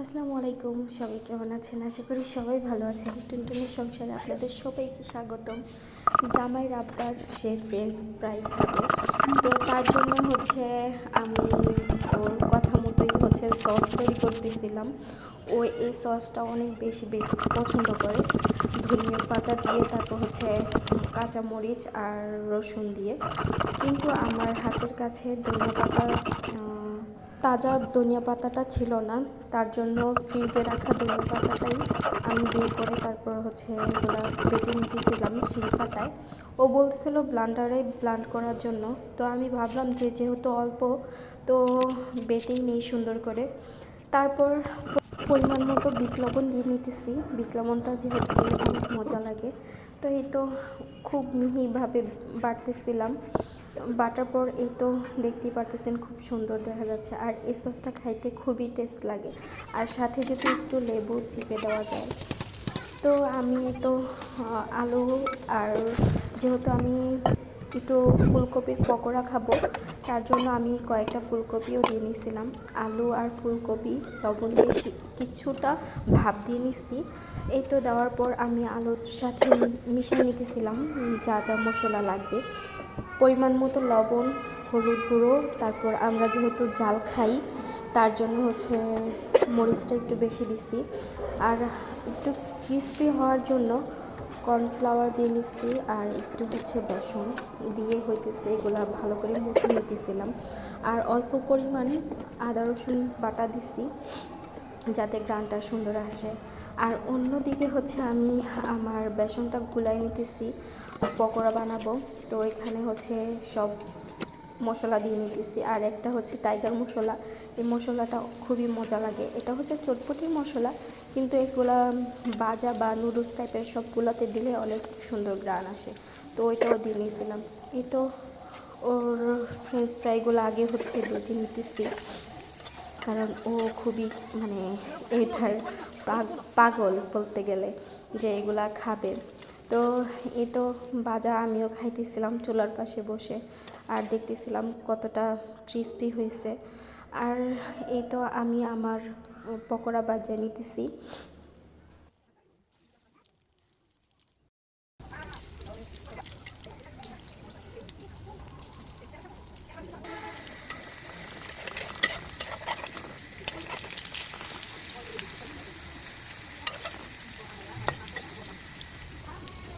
আসসালামু আলাইকুম, সবাই কেমন আছেন? আশা করি সবাই ভালো আছেন। টুনটুনের সংসারে আপনাদের সবাইকে স্বাগতম। জামাই আবদার সে ফ্রেন্ডস ফ্রাই খাবে তো তার জন্য হচ্ছে আমি ওর কথা মতোই হচ্ছে সস তৈরি করতেছিলাম। ও এই সসটা অনেক বেশি পছন্দ করে। ধনিয়া পাতা দিয়ে, তারপর হচ্ছে কাঁচা মরিচ আর রসুন দিয়ে। কিন্তু আমার হাতের কাছে ধনিয়া পাতা তাজা ধনিয়া পাতাটা ছিল না, তার জন্য ফ্রিজে রাখা ধনিয়া পাতাটাই আমি বের করে তারপর হচ্ছে এগুলো বেটে নিতেছিলাম শিলপাটায়। ও বলতেছিল ব্লান্ডারে ব্লান্ড করার জন্য। তো আমি ভাবলাম যে যেহেতু অল্প, তো বেটেই নেই সুন্দর করে। তারপর পরিমাণ মতো বিট লবণ দিয়ে নিতেছি। বিট লবণটা যেহেতু মজা লাগে, তো এই তো খুব মিহিভাবে বাটতেছিলাম বাটার পর এই তো দেখতেই পারতেছেন খুব সুন্দর দেখা যাচ্ছে। আর এই সসটা খাইতে খুবই টেস্ট লাগে। আর সাথে যদি একটু লেবু চিপে দেওয়া যায়। তো আমি তো আলু আর যেহেতু আমি একটু ফুলকপির পকোড়া খাব, তার জন্য আমি কয়েকটা ফুলকপিও দিয়ে নিয়েছিলাম আলু আর ফুলকপি, লবণ দিয়ে কিছুটা ভাপ দিয়ে নিচ্ছি এই তো দেওয়ার পর আমি আলুর সাথে মিশিয়ে নিতেছিলাম। যা যা মশলা লাগবে। পরিমাণ মতো লবণ, হলুদ গুঁড়ো, তারপর আমরা যেহেতু জাল খাই, তার জন্য হচ্ছে মরিচটা একটু বেশি দিছি। আর একটু ক্রিস্পি হওয়ার জন্য কর্নফ্লাওয়ার দিয়ে নিচ্ছি আর একটু হচ্ছে বেসন দিয়ে হইতেছে, এগুলো ভালো করে মুখে নিতেছিলাম। আর অল্প পরিমাণে আদা রসুন বাটা দিছি। যাতে গ্রানটা সুন্দর আসে। আর অন্যদিকে হচ্ছে আমি আমার বেসনটা গুলাই নিতেছি, পকোড়া বানাবো। তো এখানে হচ্ছে সব মশলা দিয়ে নিতেছি। আর একটা হচ্ছে টাইগার মশলা। এই মশলাটা খুবই মজা লাগে। এটা হচ্ছে চটপটি মশলা, কিন্তু এগুলা বাজা বা নুডলস টাইপের সবগুলোতে দিলে অনেক সুন্দর গ্রান আসে। তো ওইটাও দিয়ে নিয়েছিলাম। তো ওর ফ্রেঞ্চ ফ্রাইগুলো আগে হচ্ছে বেজে নিতেছি। কারণ ও খুবই মানে এটার পাগ- পাগল বলতে গেলে যে এগুলা খাবে। তো এ তো বাজা আমিও খাইতেছিলাম চুলার পাশে বসে আর দেখতেছিলাম কতটা ক্রিস্পি হয়েছে আর এই তো আমি আমার পকোড়া বাজা নিতেছি।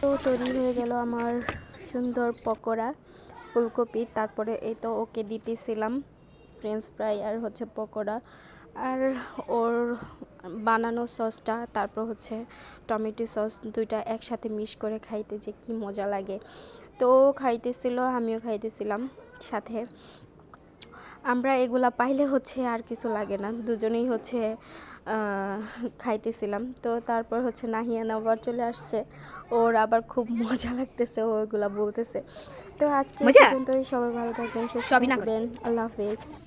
তো তৈরি হয়ে গেল আমার সুন্দর পকোড়া, ফুলকপি। তারপরে এই তো ওকে দিতেছিলাম ফ্রেঞ্চ ফ্রাই আর হচ্ছে পকোড়া। আর ওর বানানো সসটা তারপর হচ্ছে টমেটো সস দুইটা একসাথে মিক্স করে খাইতে যে কি মজা লাগে। তো খাইতেছিল, আমিও খাইতেছিলাম সাথে। আমরা এগুলা পাইলে হচ্ছে আর কিছু লাগে না। দুজনেই হচ্ছে খাইতেছিলাম। তো তারপর হচ্ছে নাহিয়ান আবার চলে আসছে। ওর আবার খুব মজা লাগতেছে ও এগুলা বলতেছে। তো আজকে পর্যন্তই। সবাই ভালো থাকবেন সুস্থ। থাকবেন। আল্লাহ হাফেজ।